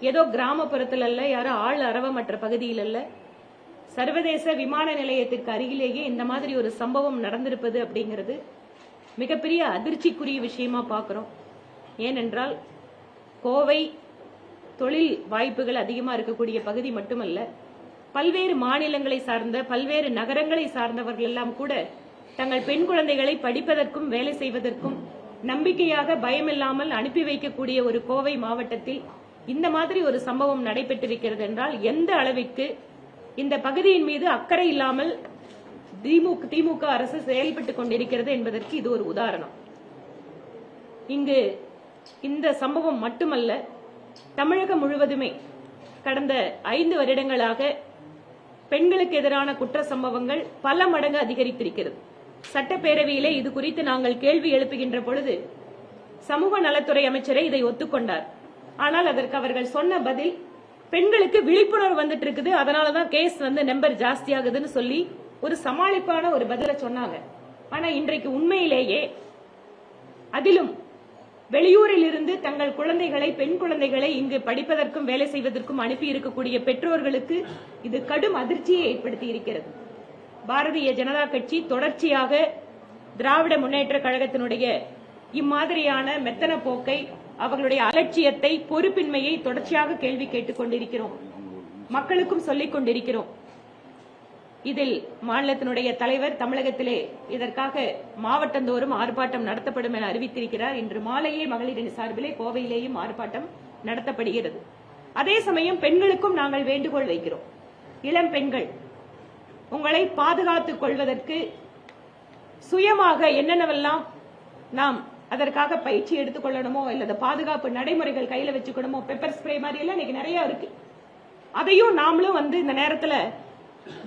ஏதோ கிராமப்புறத்தில் அல்ல யாரோ ஆள் அரவமற்ற பகுதியில் அல்ல சர்வதேச விமான நிலையத்திற்கு அருகிலேயே இந்த மாதிரி ஒரு சம்பவம் நடந்திருப்பது அப்படிங்கிறது மிகப்பெரிய அதிர்ச்சிக்குரிய விஷயமா பார்க்குறோம் ஏனென்றால் கோவை தொழில் வாய்ப்புகள் அதிகமாக இருக்கக்கூடிய பகுதி மட்டுமல்ல பல்வேறு மாநிலங்களை சார்ந்த பல்வேறு நகரங்களை சார்ந்தவர்கள் எல்லாம் கூட தங்கள் பெண் குழந்தைகளை படிப்பதற்கும் வேலை செய்வதற்கும் நம்பிக்கையாக பயமில்லாமல் அனுப்பி வைக்கக்கூடிய ஒரு கோவை மாவட்டத்தில் இந்த மாதிரி ஒரு சம்பவம் நடைபெற்றிருக்கிறது என்றால் எந்த அளவிற்கு இந்த பகுதியின் மீது அக்கறை இல்லாமல் திமுக திமுக அரசு செயல்பட்டுக் கொண்டிருக்கிறது என்பதற்கு இது ஒரு உதாரணம். இங்கு இந்த சம்பவம் மட்டுமல்ல தமிழகம் முழுவதுமே கடந்த ஐந்து வருடங்களாக பெண்களுக்கு எதிரான குற்ற சம்பவங்கள் பல மடங்கு அதிகரித்திருக்கிறது. சட்டப்பேரவையிலே இது குறித்து நாங்கள் கேள்வி எழுப்புகின்ற பொழுது சமூக நலத்துறை அமைச்சரை இதை ஒத்துக்கொண்டார். ஆனால் அதற்கு அவர்கள் சொன்ன பதில் பெண்களுக்கு விழிப்புணர்வு வந்துட்டு இருக்குது அதனாலதான் கேஸ் வந்து நம்பர் ஜாஸ்தியாகுதுன்னு சொல்லி ஒரு சமாளிப்பான ஒரு பதில சொன்னாங்க. ஆனா இன்றைக்கு உண்மையிலேயே அதிலும் வெளியூரில் இருந்து தங்கள் குழந்தைகளை பெண் குழந்தைகளை இங்கு படிப்பதற்கும் வேலை செய்வதற்கும் அனுப்பி இருக்கக்கூடிய பெற்றோர்களுக்கு இது கடும் அதிர்ச்சியை ஏற்படுத்தி இருக்கிறது பாரதிய ஜனதா கட்சி தொடர்ச்சியாக திராவிட முன்னேற்ற கழகத்தினுடைய இம்மாதிரியான மெத்தன போக்கை அவர்களுடைய அலட்சியத்தை பொறுப்பின்மையை தொடர்ச்சியாக கேள்வி கேட்டுக் கொண்டிருக்கிறோம். மக்களுக்கும் சொல்லிக் கொண்டிருக்கிறோம். இதில் மாநிலத்தினுடைய தலைவர் தமிழகத்திலே இதற்காக மாவட்டந்தோறும் ஆர்ப்பாட்டம் நடத்தப்படும் என அறிவித்திருக்கிறார். இன்று மாலையே மகளிரின் சார்பிலே கோவையிலேயும் ஆர்ப்பாட்டம் நடத்தப்படுகிறது. அதே சமயம் பெண்களுக்கும் நாங்கள் வேண்டுகோள் வைக்கிறோம். இளம் பெண்கள் உங்களை பாதுகாத்துக் கொள்வதற்கு சுயமாக என்னென்னவெல்லாம் நாம் அதற்காக பயிற்சி எடுத்துக்கொள்ளணுமோ இல்லது பாதுகாப்பு நடைமுறைகள் கையில வச்சுக்கணுமோ பெப்பர் ஸ்ப்ரே மாதிரி எல்லாம் இன்னைக்கு நிறைய இருக்கு. அதையும் நாமளும் வந்து இந்த நேரத்துல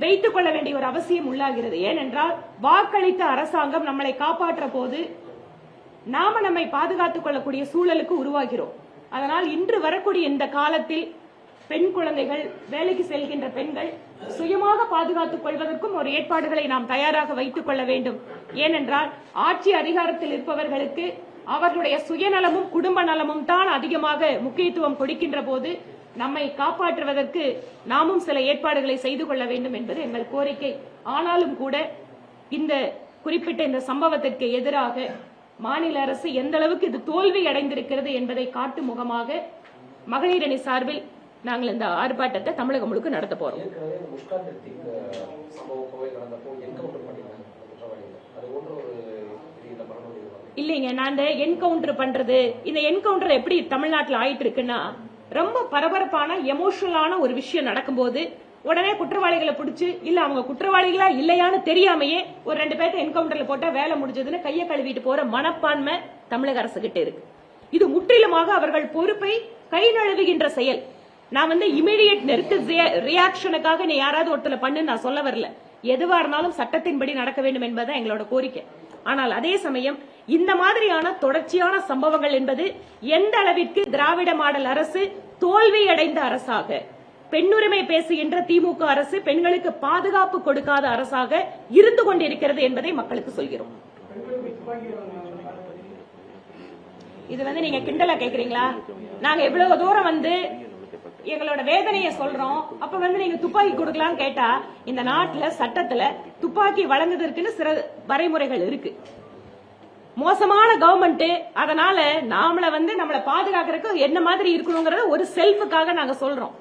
வைத்துக் கொள்ள வேண்டிய ஒரு அவசியம் உள்ளாகிறது. ஏனென்றால் வாக்களித்த அரசாங்கம் நம்மளை காப்பாற்ற போது நாம நம்மை பாதுகாத்துக் கொள்ளக்கூடிய சூழலுக்கு உருவாகிறோம். அதனால் இன்று வரக்கூடிய இந்த காலத்தில் பெண் குழந்தைகள் வேலைக்கு செல்கின்ற பெண்கள் சுயமாக பாதுகாத்துக் கொள்வதற்கும் ஒரு ஏற்பாடுகளை நாம் தயாராக வைத்துக் கொள்ள வேண்டும். ஏனென்றால் ஆட்சி அதிகாரத்தில் இருப்பவர்களுக்கு அவர்களுடைய சுயநலமும் குடும்ப நலமும் தான் அதிகமாக முக்கியத்துவம் கொடுக்கின்ற போது நம்மை காப்பாற்றுவதற்கு நாமும் சில ஏற்பாடுகளை செய்து கொள்ள வேண்டும் என்பது எங்கள் கோரிக்கை. ஆனாலும் கூட இந்த குறிப்பிட்ட இந்த சம்பவத்திற்கு எதிராக மாநில அரசு எந்த அளவுக்கு இது தோல்வி அடைந்திருக்கிறது என்பதை காட்டும் முகமாக மகளிரணி சார்பில் நாங்கள் இந்த ஆர்ப்பாட்டத்தை தமிழகம் முழுக்க நடத்த போறோம். இல்லைங்க நான் இந்த என்கவுண்டர் பண்றது இந்த என்கவுண்டர் எப்படி தமிழ்நாட்டில் ஆயிட்டு இருக்குன்னா ரொம்ப பரபரப்பான எமோஷனலான ஒரு விஷயம் நடக்கும்போது உடனே குற்றவாளிகளை பிடிச்சி இல்ல அவங்க குற்றவாளிகளா இல்லையான்னு தெரியாமையே ஒரு ரெண்டு பேர்த்த என்கவுண்டர்ல போட்டா வேலை முடிஞ்சதுன்னு கையை கழுவிட்டு போற மனப்பான்மை தமிழக அரசு கிட்ட இருக்கு. இது முற்றிலுமாக அவர்கள் பொறுப்பை கை நழுவுகின்ற செயல். நான் வந்து இமீடியட் நெருக்க ரியாக்ஷனுக்காக நீ யாராவது ஒருத்தர் பண்ணு நான் சொல்ல வரல. எதுவா இருந்தாலும் சட்டத்தின்படி நடக்க வேண்டும் என்பதுதான் எங்களோட கோரிக்கை. ஆனால் அதே சமயம் இந்த மாதிரியான தொடர்ச்சியான சம்பவங்கள் என்பது எந்த அளவிற்கு திராவிட மாடல் அரசு தோல்வியடைந்த அரசாக பெண்ணுரிமை பேசுகின்ற திமுக அரசு பெண்களுக்கு பாதுகாப்பு கொடுக்காத அரசாக இருந்து கொண்டிருக்கிறது என்பதை மக்களுக்கு சொல்கிறோம். இது வந்து நீங்க கிண்டலா கேக்குறீங்களா? நாங்க எவ்வளவு தூரம் வந்து எங்களோட வேதனையை சொல்றோம். அப்ப வந்து நீங்க துப்பாக்கி கொடுக்கலாம்னு கேட்டா இந்த நாட்டுல சட்டத்துல துப்பாக்கி வழங்குவதற்குன்னு சில வரைமுறைகள் இருக்கு. மோசமான கவர்மெண்ட் அதனால நாமள வந்து நம்மள பாதுகாக்கிறதுக்கு என்ன மாதிரி இருக்கணுங்கிறத ஒரு செல்ஃபுக்காக நாங்க சொல்றோம்.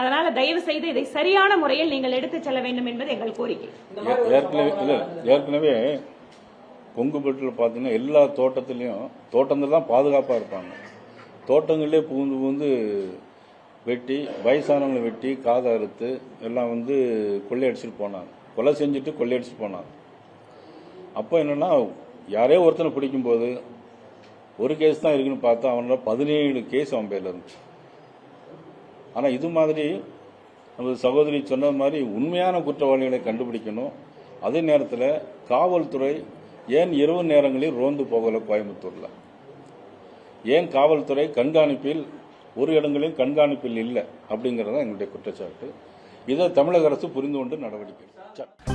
அதனால தயவு செய்து இதை சரியான முறையில் நீங்கள் எடுத்து செல்ல வேண்டும் என்பது எங்கள் கோரிக்கை. ஏற்கனவே ஏற்கனவே கொங்குபட்டில் பார்த்தீங்கன்னா எல்லா தோட்டத்துலேயும் தோட்டத்தில் தான் பாதுகாப்பாக இருப்பாங்க. தோட்டங்களே புகுந்து புகுந்து வெட்டி வயசானவங்களை வெட்டி காதை அறுத்து எல்லாம் வந்து கொள்ளையடிச்சிட்டு போனாங்க. கொலை செஞ்சுட்டு கொள்ளையடிச்சிட்டு போனாங்க. அப்போ என்னென்னா யாரே ஒருத்தனை பிடிக்கும்போது ஒரு கேஸ் தான் இருக்குன்னு பார்த்தா அவனோட பதினேழு கேஸ் அவன் பேரில் இருந்துச்சு. ஆனால் இது மாதிரி நமது சகோதரி சொன்னது மாதிரி உண்மையான குற்றவாளிகளை கண்டுபிடிக்கணும். அதே நேரத்தில் காவல்துறை ஏன் இரவு நேரங்களில் ரோந்து போகலை கோயம்புத்தூரில்? ஏன் காவல்துறை கண்காணிப்பில் ஒரு இடங்களில் கண்காணிப்பில் இல்லை அப்படிங்கிறது தான் எங்களுடைய குற்றச்சாட்டு. இதை தமிழக அரசு புரிந்து கொண்டு நடவடிக்கை